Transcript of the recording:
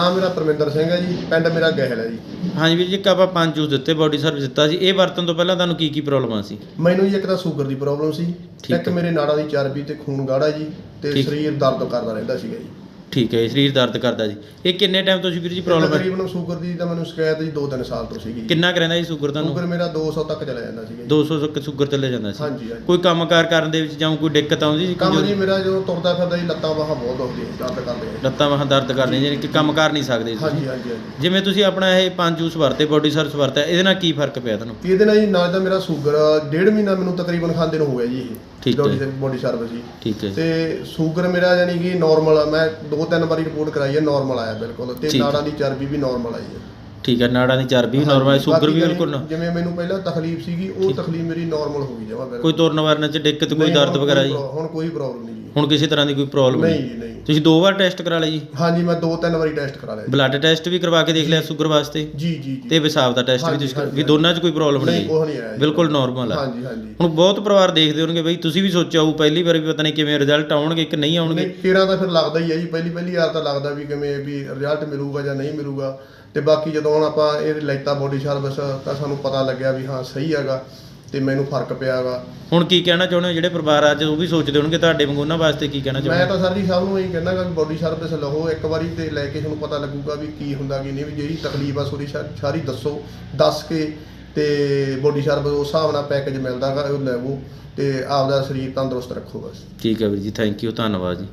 ਨਾਮ ਮੇਰਾ ਪਰਮਿੰਦਰ ਸਿੰਘ ਹੈ ਜੀ ਪਿੰਡ ਮੇਰਾ ਗਹਿਲ ਹੈ ਜੀ ਹਾਂਜੀ ਵੀਰ ਜੀ ਇੱਕ ਆਪਾਂ ਪੰਜ ਜੂਸ ਦਿੱਤੇ ਬਾਡੀ ਸਰਵਿਸ ਦਿੱਤਾ ਸੀ ਇਹ ਵਰਤਣ ਤੋਂ ਪਹਿਲਾਂ ਤੁਹਾਨੂੰ ਕੀ ਕੀ ਪ੍ਰੋਬਲਮਾਂ ਸੀ ਮੈਨੂੰ ਜੀ ਇੱਕ ਤਾਂ ਸ਼ੂਗਰ ਦੀ ਪ੍ਰੋਬਲਮ ਸੀ ਠੀਕ ਇੱਕ। ਮੇਰੇ ਨਾੜਾਂ ਦੀ ਚਰਬੀ ਤੇ ਖੂਨ ਗਾੜਾ ਜੀ ਤੇ ਠੀਕ। ਸਰੀਰ ਦਰਦ ਕਰਦਾ ਰਹਿੰਦਾ ਸੀਗਾ ਜੀ ਠੀਕ ਹੈ ਸਰੀਰ ਦਰਦ ਕਰਦਾ ਜੀ। ਇਹ ਕਿੰਨੇ ਟਾਈਮ ਤੋਂ ਸੀ ਵੀਰ ਜੀ ਪ੍ਰੋਬਲਮ ਹੈ? ਤਕਰੀਬਨ ਸ਼ੂਗਰ ਦੀ ਤਾਂ ਮੈਨੂੰ ਸ਼ਿਕਾਇਤ ਜੀ 2-3 ਸਾਲ ਤੋਂ ਸੀਗੀ ਕਿੰਨਾ ਕੁ ਰਹਿੰਦਾ ਜੀ ਸ਼ੂਗਰ ਸ਼ੂਗਰ ਤੁਹਾਨੂੰ ਮੇਰਾ 200 ਤੱਕ ਚਲਾ ਜਾਂਦਾ ਸੀਗਾ ਜੀ। 200 ਤੱਕ ਸ਼ੂਗਰ ਚੱਲੇ ਜਾਂਦਾ ਸੀ। ਹਾਂਜੀ ਹਾਂਜੀ। ਕੋਈ ਕੰਮਕਾਰ ਕਰਨ ਦੇ ਵਿੱਚ ਜਾਂ ਕੋਈ ਦਿੱਕਤ ਆਉਂਦੀ ਸੀ? ਕੰਮ ਜੀ? ਮੇਰਾ ਜਦੋਂ ਤੁਰਦਾ ਫਿਰਦਾ ਜੀ ਲੱਤਾਂ ਬਾਹਾਂ ਬਹੁਤ ਦੁਖਦੀਆਂ ਜੀ, ਦਰਦ ਕਰਦੇ ਆ ਲੱਤਾਂ ਬਾਹਾਂ ਦਰਦ ਕਰਦੀਆਂ ਜਾਨੀ ਕਿ ਕੰਮ ਕਰ ਨਹੀਂ ਸਕਦੇ ਸੀ ਹਾਂਜੀ ਹਾਂਜੀ ਹਾਂਜੀ। ਜਿਵੇਂ ਤੁਸੀਂ ਆਪਣਾ ਇਹ ਪੰਜ ਜੂਸ ਵਰਤੇ ਬਾਡੀ ਸਰਵਿਸ ਵਰਤਿਆ ਇਹਦੇ ਨਾਲ ਕੀ ਫ਼ਰਕ ਪਿਆ ਤੁਹਾਨੂੰ? ਇਹਦੇ ਨਾਲ ਜੀ ਨਾਲ ਤਾਂ ਮੇਰਾ ਸ਼ੂਗਰ ਡੇਢ ਮਹੀਨਾ ਮੈਨੂੰ ਤਕਰੀਬਨ ਖਾਂਦੇ ਨੂੰ ਹੋ ਗਿਆ ਜੀ ਠੀਕ ਇਹ ਹੈ। ਬੋਡੀ ਸਰਵਿਸ ਜੀ। ਠੀਕ ਹੈ ਤੇ ਸ਼ੂਗਰ ਮੇਰਾ ਯਾਨੀ ਕਿ ਨਾਰਮਲ ਮੈਂ ਦੋ ਤਿੰਨ ਵਾਰੀ ਰਿਪੋਰਟ ਕਰਾਈ ਹੈ ਨਾਰਮਲ ਆਇਆ ਬਿਲਕੁਲ ਤੇ ਠੀਕ। ਨਾੜਾਂ ਦੀ ਚਰਬੀ ਵੀ ਨਾਰਮਲ ਆਈ ਹੈ ਠੀਕ ਹੈ ਨਾੜਾਂ ਦੀ ਚਰਬੀ ਵੀ ਨਾਰਮਲ ਸ਼ੂਗਰ ਵੀ ਬਿਲਕੁਲ ਨਾ ਜਿਵੇਂ ਮੈਨੂੰ ਪਹਿਲਾਂ ਤਕਲੀਫ ਸੀਗੀ ਉਹ ਤਕਲੀਫ ਮੇਰੀ ਨਾਰਮਲ ਹੋ ਗਈ ਜਮਾ ਬਿਲਕੁਲ। ਕੋਈ ਤੁਰਨ ਵਰਨ ਚ ਦਿੱਕਤ ਕੋਈ ਦਰਦ ਵਗੈਰਾ ਕੋਈ ਜੀ? ਹੁਣ ਕੋਈ ਪ੍ਰੋਬਲਮ ਨਹੀਂ ਜੀ। ਹੁਣ ਕਿਸੇ ਤਰ੍ਹਾਂ ਦੀ ਕੋਈ ਪ੍ਰੋਬਲਮ ਨਹੀਂ ਜੀ ਨਹੀਂ। ਤੁਸੀਂ ਦੋ ਵਾਰ ਟੈਸਟ ਕਰਾ ਲਿਆ ਜੀ? ਹਾਂਜੀ ਮੈਂ ਦੋ ਤਿੰਨ ਵਾਰੀ ਟੈਸਟ ਕਰਾ ਲਿਆ। ਬਲੱਡ ਟੈਸਟ ਵੀ ਕਰਵਾ ਕੇ ਦੇਖ ਲਿਆ ਸ਼ੂਗਰ ਵਾਸਤੇ? ਜੀ ਜੀ ਜੀ। ਤੇ ਵਿਸਾਬ ਦਾ ਟੈਸਟ ਵੀ ਤੁਸੀਂ ਵੀ ਦੋਨਾਂ 'ਚ ਕੋਈ ਪ੍ਰੋਬਲਮ ਨਹੀਂ ਕੁਛ ਨਹੀਂ ਆਇਆ। ਬਿਲਕੁਲ ਨਾਰਮਲ ਆ। ਹਾਂਜੀ ਹਾਂਜੀ। ਹੁਣ ਬਹੁਤ ਪਰਿਵਾਰ ਦੇਖਦੇ ਹੋਣਗੇ ਬਈ ਤੁਸੀਂ ਵੀ ਸੋਚਿਆ ਹੋਊ ਪਹਿਲੀ ਵਾਰ ਵੀ ਪਤਾ ਨਹੀਂ ਕਿਵੇਂ ਰਿਜ਼ਲਟ ਆਉਣਗੇ ਕਿ ਨਹੀਂ ਆਉਣਗੇ। ਨਹੀਂ ਤੇਰਾ ਤਾਂ ਫਿਰ ਲੱਗਦਾ ਹੀ ਹੈ ਜੀ। ਪਹਿਲੀ ਪਹਿਲੀ ਵਾਰ ਤਾਂ ਲੱਗਦਾ ਵੀ ਕਿਵੇਂ ਵੀ ਰਿਜ਼ਲਟ ਮਿਲੂਗਾ ਜਾਂ ਨਹੀਂ ਮਿਲੂਗਾ। ਤੇ ਬਾਕੀ ਜਦੋਂ ਹੁਣ ਆਪਾਂ ਇਹ ਲੈਤਾ ਬੋਡੀ ਸਰਵਿਸ ਤਾਂ ਸਾਨੂੰ ਪਤਾ ਲੱਗਿਆ ਵੀ ਹਾਂ ਸਹੀ ਹੈਗਾ ਤੇ ਮੈਨੂੰ ਫ਼ਰਕ ਪਿਆਗਾ ਹੁਣ ਕੀ ਕਹਿਣਾ ਚਾਹੁੰਦੇ ਹੋ ਜਿਹੜੇ ਪਰਿਵਾਰ ਅੱਜ ਉਹ ਵੀ ਸੋਚਦੇ ਹੋਣਗੇ ਤੁਹਾਡੇ ਵਾਂਗੂ ਉਹਨਾਂ ਵਾਸਤੇ ਕੀ ਕਹਿਣਾ ਮੈਂ ਚਾਹੁੰਦੇ ਤਾਂ ਸਰ ਜੀ ਸਭ ਨੂੰ ਇਹੀ ਗਾ ਵੀ ਬੋਡੀ ਸਰਵਿਸ ਲਓ ਇੱਕ ਵਾਰੀ ਤੇ ਲੈ ਕੇ ਤੁਹਾਨੂੰ ਪਤਾ ਲੱਗੂਗਾ ਵੀ ਕੀ ਹੁੰਦਾ ਕੀ ਨਹੀਂ ਵੀ ਜਿਹੜੀ ਤਕਲੀਫ ਆ ਸੋਰੀ ਸਾਰੀ ਦੱਸੋ ਦੱਸ ਕੇ ਤੇ ਬੋਡੀ ਸਰਵਿਸ ਉਸ ਹਿਸਾਬ ਨਾਲ ਪੈਕੇਜ ਮਿਲਦਾਗਾ ਉਹ ਲੈਵੋ ਤੇ ਆਪਦਾ ਸਰੀਰ ਤੰਦਰੁਸਤ ਰੱਖੋ ਬਸ। ਠੀਕ ਹੈ ਵੀਰ ਜੀ ਥੈਂਕ ਯੂ ਧੰਨਵਾਦ ਜੀ।